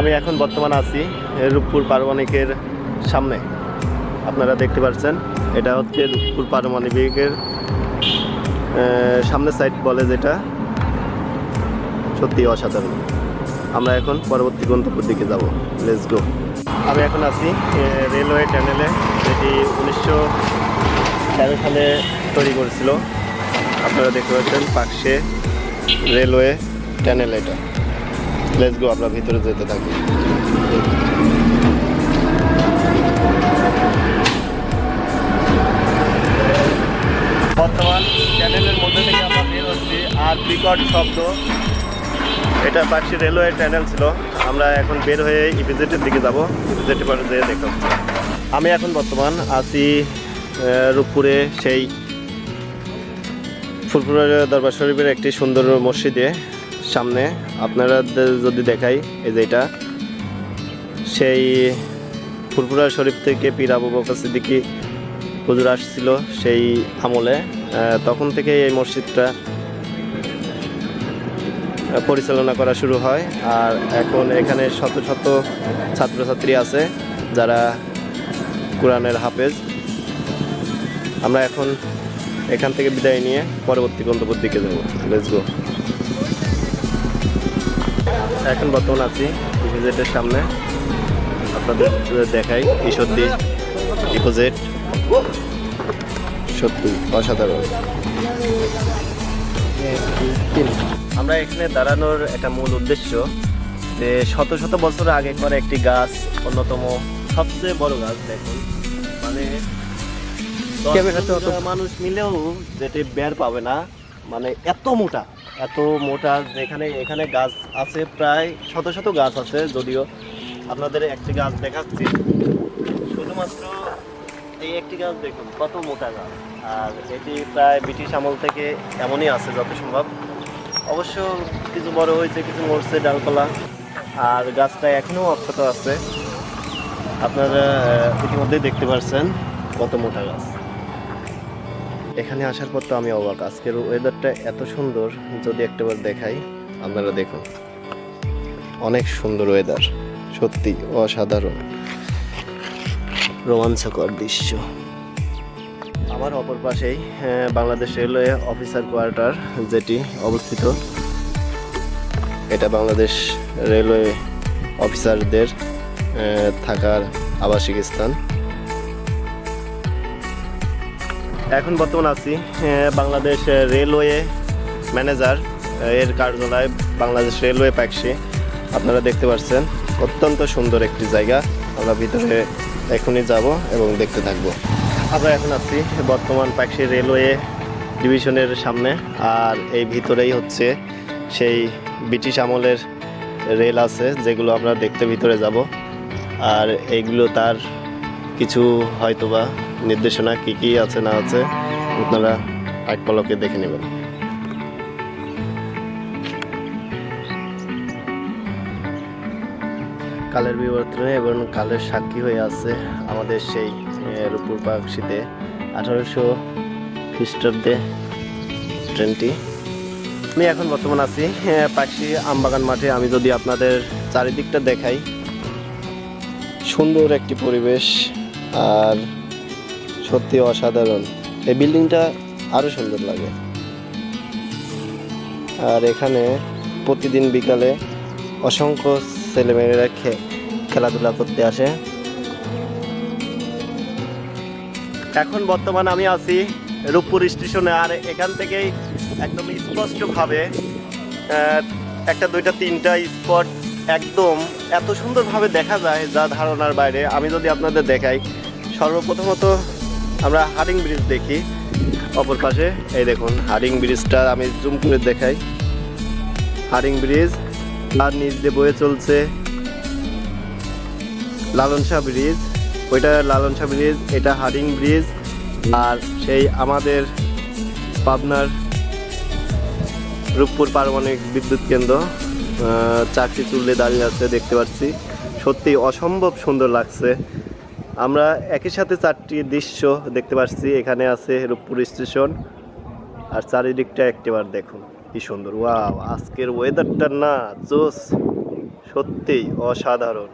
আমি এখন বর্তমান আছি রূপপুর পারমাণিকের সামনে। আপনারা দেখতে পাচ্ছেন এটা হচ্ছে রূপপুর পারমাণবিকের আহ, সামনের সাইড বলে যেটা। সত্যি অসাধারণ। আমরা এখন পরবর্তী গন্তব্যের দিকে যাব। লেটস গো আমি এখন আছি রেলওয়ে টানেলে যেটি উনিশশো তেরো সালে তৈরি করেছিল। আপনারা দেখতে পাচ্ছেন পাশে রেলওয়ে টানেল এটা। লেটস গো আমরা ভিতরে যেতে থাকি। বর্তমান চ্যানেলের মধ্যে থেকে আমরা বের হচ্ছি আর বিকট শব্দ। এটা পাশে রেলওয়ে টানেল ছিল। আমরা এখন বের হয়ে ইপিজেটের দিকে যাব। ইপিজেটের পরে যেয়ে দেখব আমি এখন বর্তমান আছি রূপপুরে সেই ফুলপুরা দরবার শরীফের একটি সুন্দর মসজিদে। সামনে আপনারা যদি দেখাই, এই যে এটা, সেই ফুলপুরা শরীফ থেকে পীর আবু বকর সিদ্দিকী হুজুর আসছিল সেই আমলে তখন থেকে এই মসজিদটা পরিচালনা করা শুরু হয়। আর এখন এখানে শত শত ছাত্রছাত্রী আছে যারা কোরআনের হাফেজ। আমরা এখন এখান থেকে বিদায় নিয়ে পরবর্তী গন্তব্যের দিকে যাব। লেটস গো এখন বর্তমান আছি ইপিজেটের সামনে। আপনাদের দেখাই ঈশ্বরদী ইপোজেট সত্যি অসাধারণ। আমরা এখানে দাঁড়ানোর একটা মূল উদ্দেশ্য যে শত শত বছর আগেকার একটি গাছ অন্যতম সবচেয়ে বড় গাছ দেখুন। মানে মানুষ মিলেও যেটি বের পাবে না মানে এত মোটা। এত মোটা, যেখানে এখানে গাছ আছে প্রায় শত শত গাছ আছে, যদিও আপনাদের একটি গাছ দেখাচ্ছি। শুধুমাত্র এই একটি গাছ দেখুন, কত মোটা গাছ। আর এটি প্রায় ব্রিটিশ আমল থেকে এমনই আছে যত সম্ভব। অবশ্য কিছু বড় হয়েছে, কিছু মরছে ডালপালা। আর গাছটা এখনও অক্ষত আছে। আপনারা ইতিমধ্যেই দেখতে পাচ্ছেন কত মোটা গাছ। এখানে আসার পর তো আমি অবাক। আজকের ওয়েদারটা এত সুন্দর, যদি একটাবার দেখাই, আপনারা দেখুন। অনেক সুন্দর ওয়েদার সত্যি অসাধারণ। রোমাঞ্চকর দৃশ্য। আমার অপর পাশেই বাংলাদেশ রেলওয়ে অফিসার কোয়ার্টার যেটি অবস্থিত, এটা বাংলাদেশ রেলওয়ে অফিসারদের থাকার আবাসিক স্থান। এখন বর্তমান আছি বাংলাদেশ রেলওয়ে ম্যানেজার এর কার্যালয়, বাংলাদেশ রেলওয়ে প্যাক্সি। আপনারা দেখতে পাচ্ছেন, অত্যন্ত সুন্দর একটি জায়গা। আমরা ভিতরে এখনই যাব এবং দেখতে থাকব। আমরা এখন আছি বর্তমান প্যাক্সি রেলওয়ে ডিভিশনের সামনে, আর এই ভিতরেই হচ্ছে সেই ব্রিটিশ আমলের রেল আছে, যেগুলো আমরা দেখতে ভিতরে যাব। আর এইগুলো তার কিছু হয়তোবা নির্দেশনা কি কি আছে, না আছে, আপনারা এক পলকে দেখে নেবেন। কালের বিবর্তনে এবং কালের সাক্ষী হয়ে আছে আমাদের সেই রূপুর পাকশিতে আঠারোশো খ্রিস্টাব্দে ট্রেনটি। আমি এখন বর্তমান আছি পাখি আমবাগান মাঠে। আমি যদি আপনাদের চারিদিকটা দেখাই, সুন্দর একটি পরিবেশ, আর সত্যি অসাধারণ। এই বিল্ডিংটা আরও সুন্দর লাগে। আর এখানে প্রতিদিন বিকালে অসংখ্য ছেলেমেয়েরা খে- খেলাধুলা করতে আসে। এখন বর্তমানে আমি আছি রূপপুর স্টেশনে, আর এখান থেকেই একদম স্পষ্টভাবে একটা, দুইটা, তিনটা স্পট একদম এত সুন্দরভাবে দেখা যায় যা ধারণার বাইরে। আমি যদি আপনাদের দেখাই, সর্বপ্রথমত আমরা হারিং ব্রিজ দেখি অপর পাশে। এই দেখুন হারিং ব্রিজটা আমি জুম করে দেখাই। হারিং ব্রিজ আর নিচ দিয়ে বয়ে চলছে লালন শাহ ব্রিজ। ওইটা লালন শাহ ব্রিজ, এটা হারিং ব্রিজ, আর সেই আমাদের পাবনার রূপপুর পারমাণবিক বিদ্যুৎ কেন্দ্র চারটি চুল্লে দাঁড়িয়ে আছে, দেখতে পাচ্ছি। সত্যি অসম্ভব সুন্দর লাগছে। আমরা একই সাথে চারটি দৃশ্য দেখতে পাচ্ছি এখানে আছে রূপপুর স্টেশন আর চারিদিকটা একটিবার দেখুন, কি সুন্দর। ওয়াও, আজকের ওয়েদারটা না জোস সত্যিই অসাধারণ।